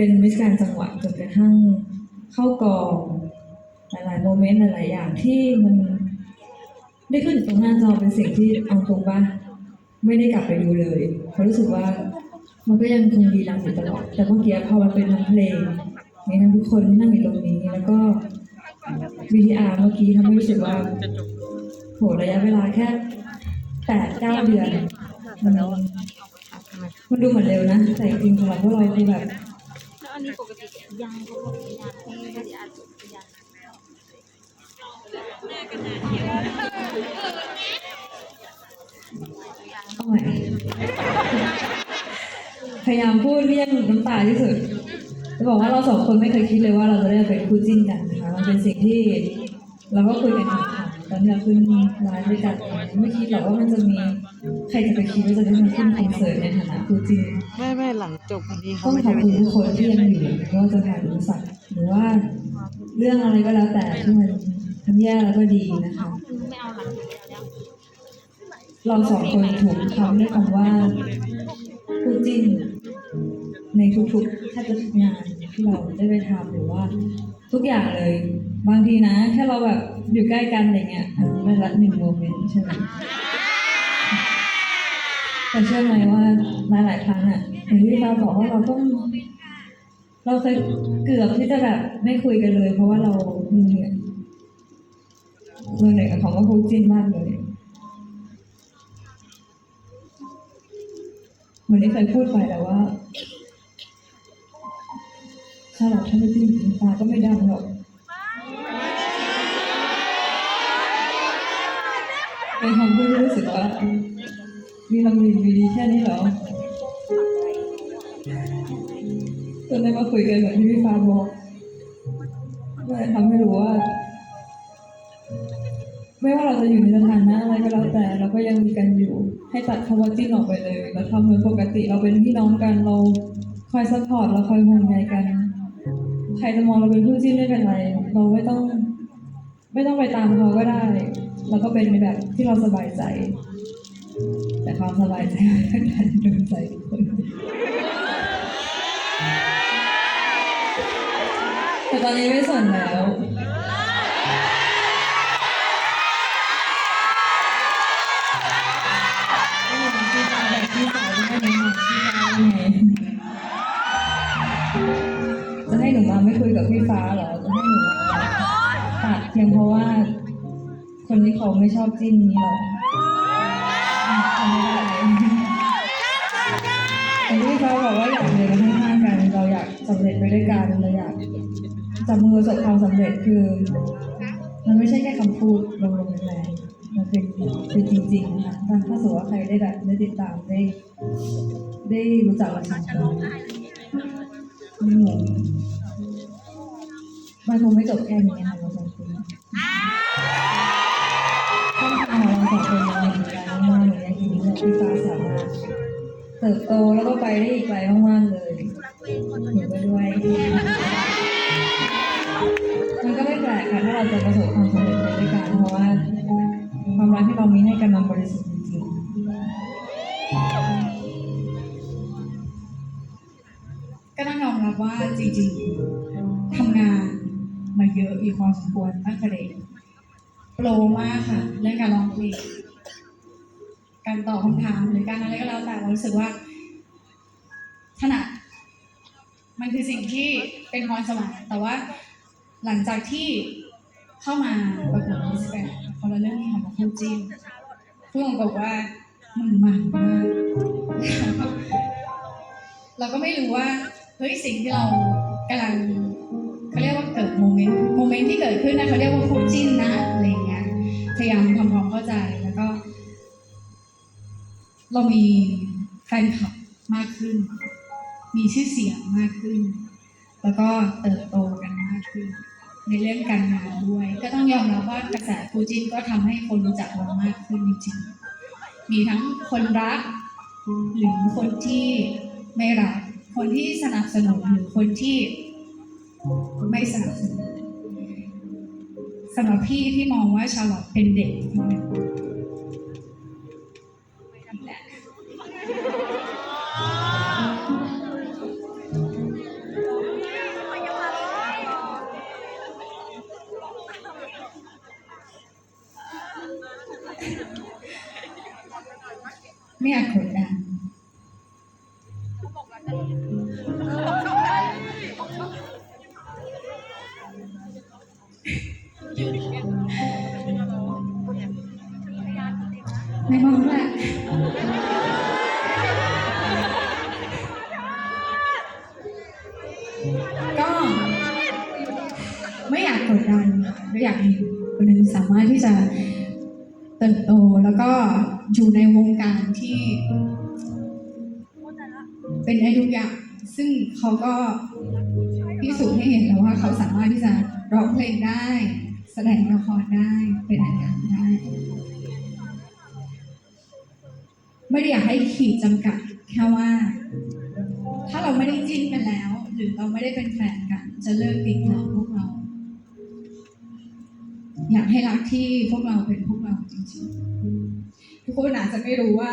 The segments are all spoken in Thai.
เป็นมิสแกรนด์จังหวัดจนกระทั่งเข้ากองหลายๆโมเมนต์หลายๆอย่างที่มันได้ขึ้นอยู่ตรงหน้าจอเป็นสิ่งที่เอาตรงว่าไม่ได้กลับไปดูเลยเพราะรู้สึกว่ามันก็ยังคงดีรังอยู่ตลอดแต่เมื่อกี้พอมันเป็นทั้งเพลงมีทั้งทุกคนที่นั่งอยู่ตรงนี้ แล้วก็ VTR เมื่อกี้ทำให้รู้สึกว่าโหระยะเวลาแค่แปดเก้าเดือนมันมันดูเหมือนเร็วนะ แต่จริงๆสำหรับพวกเราคือแบบ อันนี้ปกติยังเขาบอกยังให้บริอาจบยังพยายามพูดเลี่ยงน้ำตาที่สุดจะบอกว่าเราสองคนไม่เคยคิดเลยว่าเราจะได้เป็นคู่จิ้นกันนะคะมันเป็นสิ่งที่เราก็คุยกันผ่านๆตอนที่เราขึ้นไลฟ์ด้วยกันไม่คิดหรอกว่ามันจะมี ใครจะไปคิดว่าจะได้มาขึ้นคอนเสิร์ตในฐานะคู่จิ้นไม่ไม่หลังจบวันนี้เขาต้องไม่ขอได้บคุณทุกคนที่ยังอยู่ไม่ว่าจะผ่านอุปสรรคหรือว่าเรื่องอะไรก็แล้วแต่ที่มันทั้งแย่แล้วก็ดีนะคะ ไม่เอาหลังจากนี้แล้ว เราสองคนถูกทำด้วยคำว่าคู่จิ้นในทุกๆแทบจะทุกงานที่เราได้ไปทำหรือว่า ทุกอย่างเลย บางทีนะแค่เราแบบอยู่ใกล้กันอะไรเงี้ยอะได้ละหนึ่งโมเมนต์ใช่ไหม แต่เชื่อไหมว่าหลายๆครั้งอะอย่างที่เราบอกว่าเราต้อง เราเคยเกือบที่จะแบบไม่คุยกันเลย เพราะว่าเราเหนื่อยเราเหนื่อยกับคำว่าคู่จิ้นมากเลยเหมือนที่เคยพูดไปแล้วว่าถ้าเราถ้าไม่จิ้มฟ้าก็ไม่ดังหรอกเป็นคำพูด ที่รู้สึกว่ามีมีดีแค่นี้เหรอจนได้มาคุยกันแบบที่พี่ฟ้าบอกเลยทำให้รู้ว่า ไม่ว่าเราจะอยู่ในสถานะอะไรก็แล้วแต่ เราก็ยังมีกันอยู่ ให้ตัดคำว่าจิ้นออกไปเลยแล้วทำเหมือนปกติเราเป็นพี่น้องกันเราคอยซัพพอร์ตเราคอยห่วงใยกัน ใครจะมองเราเป็นคู่จิ้นไม่เป็นไร เราไม่ต้อง ไม่ต้องไปตามเขาก็ได้ เราก็เป็นในแบบที่เราสบายใจ ความสบายใจไม่ได้โดนใจทุกคนแต่ตอนนี้ไม่สนแล้วจะให้หนูมาไม่คุยกับพี่ฟ้าเหรอ จะให้หนูตัดเพียงเพราะว่า คนที่เขาไม่ชอบจิ้นนี้หรอก ไม่ได้แต่ที่เขาบอกว่าอยากเดินข้างกัน เราอยากสำเร็จไปด้วยกันเราอยากจับมือประสบความสำเร็จคือ มันไม่ใช่แค่คำพูดลงๆแรงๆมันเป็นคือจริงๆนะคะถ้าสมมติว่าใครได้แบบได้ติดตามได้ได้รู้จักเราสองคนมันเหมือนมันคงไม่จบแค่นี้ค่ะเราสองคนช่องทางของเราสองคน เลยในทีนี้พี่ฟ้าสามารถเติบโตแล้วก็ไปได้อีกไกลมากๆเลยหนูไปด้วย มันก็ไม่แปลกค่ะถ้าเราจะประสบความสำเร็จไปด้วยกันเพราะว่าความรักที่เรามีให้กันมันบริสุทธิ์จริงๆก็ต้องยอมรับว่าจริงๆทำงานมาเยอะอีกพอสมควรตั้งแต่เด็กโปรมากค่ะเรื่องการร้องเพลง การตอบคำถามหรือการอะไรก็แล้วแต่เรารู้สึกว่าถนัดมันคือสิ่งที่เป็นพรสวรรค์แต่ว่าหลังจากที่เข้ามาประกวดมิสแกรนด์พอเราเริ่มมีคำว่าคู่จิ้นพูดตรงๆว่ามึงมันมากเราก็ไม่รู้ว่าเฮ้ยสิ่งที่เรากำลังเขาเรียกว่าเกิดโมเมนต์โมเมนต์ที่เกิดขึ้นนะเขาเรียกว่าคู่จิ้นนะอะไรเงี้ยพยายามทำความเข้าใจ เรามีแฟนคลับมากขึ้น มีชื่อเสียงมากขึ้น แล้วก็เติบโตกันมากขึ้น ในเรื่องการงานด้วย ก็ต้องยอมรับว่ากระแสคู่จิ้นก็ทำให้คนรู้จักเรามากขึ้นจริงๆมีทั้งคนรักหรือคนที่ไม่รัก คนที่สนับสนุนหรือคนที่ไม่สนับสนุนสำหรับพี่พี่มองว่าชาลอตเป็นเด็กคนหนึ่ง ไม่มองแหละก็ ไม่อยากกดดันไม่อยากเห็นคนหนึ่งสามารถที่จะเติบโตแล้วก็อยู่ในวงการที่ เป็นได้ทุกอย่างซึ่งเขาก็พิสูจน์ให้เห็นแล้วว่าเขาสามารถที่จะร้องเพลงได้ แสดงละครได้เป็นอันดับได้ ไม่ได้อยากให้ขีดจำกัดแค่ว่า ถ้าเราไม่ได้จิ้นกันแล้ว หรือเราไม่ได้เป็นแฟนกัน จะเลิกติดตามพวกเรา อยากให้รักที่พวกเราเป็นพวกเราจริงๆทุกคนอาจจะไม่รู้ว่า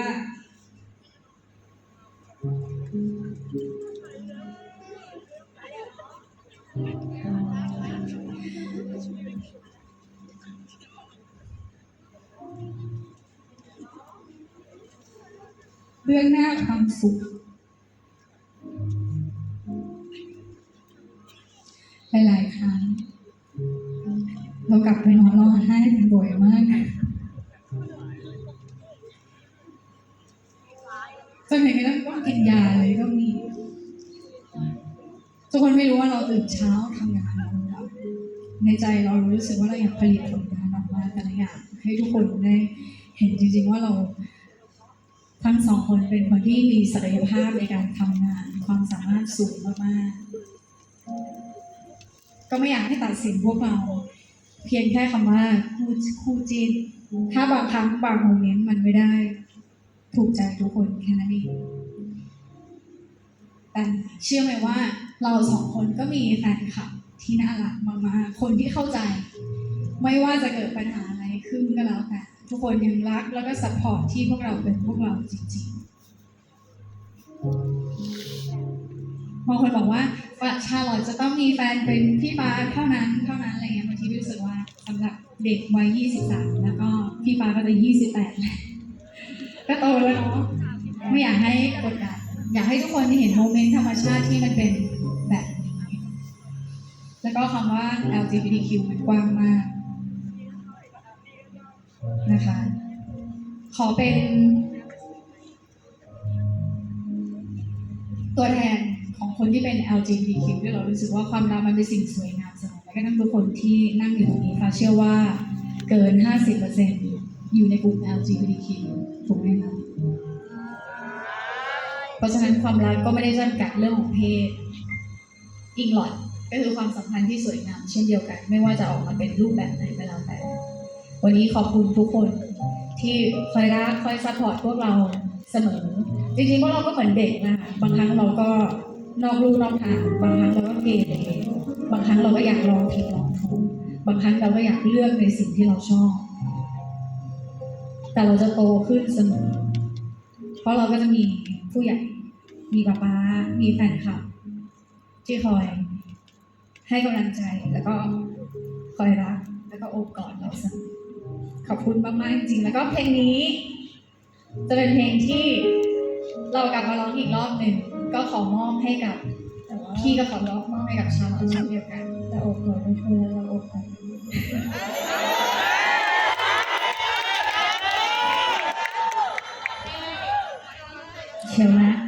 เรื่องหน้าความสุข หลาย ๆ ครั้ง เรากลับไปนอนร้องไห้กันบ่อยมากจนถึงขั้นต้องกินยาเลยก็มีทุกคนไม่รู้ว่าเราตื่นเช้าทำงานเราในใจเรารู้สึกว่าเราอยากผลิตผลงานออกมาแต่ละอย่างให้ทุกคนได้เห็นจริง ๆ ว่าเรา ทั้งสองคนเป็นคนที่มีศักยภาพในการทำงาน ความสามารถสูงมากๆ ก็ไม่อยากให้ตัดสินพวกเรา เพียงแค่คำว่าคู่คู่จินถ้าบางครั้งบางโมเมนต์มันไม่ได้ ถูกใจทุกคนแค่นั้นเองแต่เชื่อไหมว่าเราสองคนก็มีแฟนคลับที่น่ารักมากๆคนที่เข้าใจ ไม่ว่าจะเกิดปัญหาอะไรขึ้นก็แล้วแต่ ทุกคนยังรักแล้วก็ซัพพอร์ตที่พวกเราเป็นพวกเราจริงๆบางคนบอกว่าว่าชาลอตจะต้องมีแฟนเป็นพี่ฟ้าเท่านั้นเท่านั้นอะไรเงี้ยบางทีรู้สึกว่าสำหรับเด็กวัย23 แล้วก็พี่ฟ้าก็จะ 28แล้วก็โตแล้วเนาะไม่อยากให้กดดันอยากให้ทุกคนเห็นโมเมนต์ธรรมชาติที่มันเป็นแบบนี้แล้วก็คำว่า LGBTQ มันกว้างมาก นะคะ ขอเป็น ตัวแทนของคนที่เป็น LGBTQ ที่เรารู้สึกว่าความรักมันเป็นสิ่งสวยงามเสมอและก็นั่งทุกคนที่นั่งอยู่ตรงนี้ค่ะเชื่อว่าเกิน 50%อยู่ในกลุ่ม LGBTQ ถูกไหมคะเพราะฉะนั้นความรักก็ไม่ได้จำกัดเรื่องของเพศอิงหลอดก็คือความสัมพันธ์ที่สวยงามเช่นเดียวกัน ไม่ว่าจะออกมาเป็นรูปแบบไหนก็แล้วแต่ วันนี้ขอบคุณทุกคนที่คอยรักคอยซัพพอร์ตพวกเราเสมอ จริงๆพวกเราก็เหมือนเด็กนะคะบางครั้งเราก็นอกรูนอกทางบางครั้งเราก็เกเรบางครั้งเราก็อยากลองผิดลองถูกบางครั้งเราก็อยากเลือกในสิ่งที่เราชอบ แต่เราจะโตขึ้นเสมอ เพราะเราก็จะมีผู้ใหญ่ มีป้าป้า มีแฟนคลับ ที่คอยให้กำลังใจแล้วก็คอยรัก แล้วก็โอบกอดเราเสมอ ขอบคุณมากๆจริงๆแล้วก็เพลงนี้ จะเป็นเพลงที่เรากลับมาร้องอีกรอบหนึ่งก็ขอมอบให้กับพี่ก็ขอมอบมอบให้กับชาวเราเช่นเดียวกันแต่โอบกอดไม่เคยล้วเราโอบกอดเชียวนะ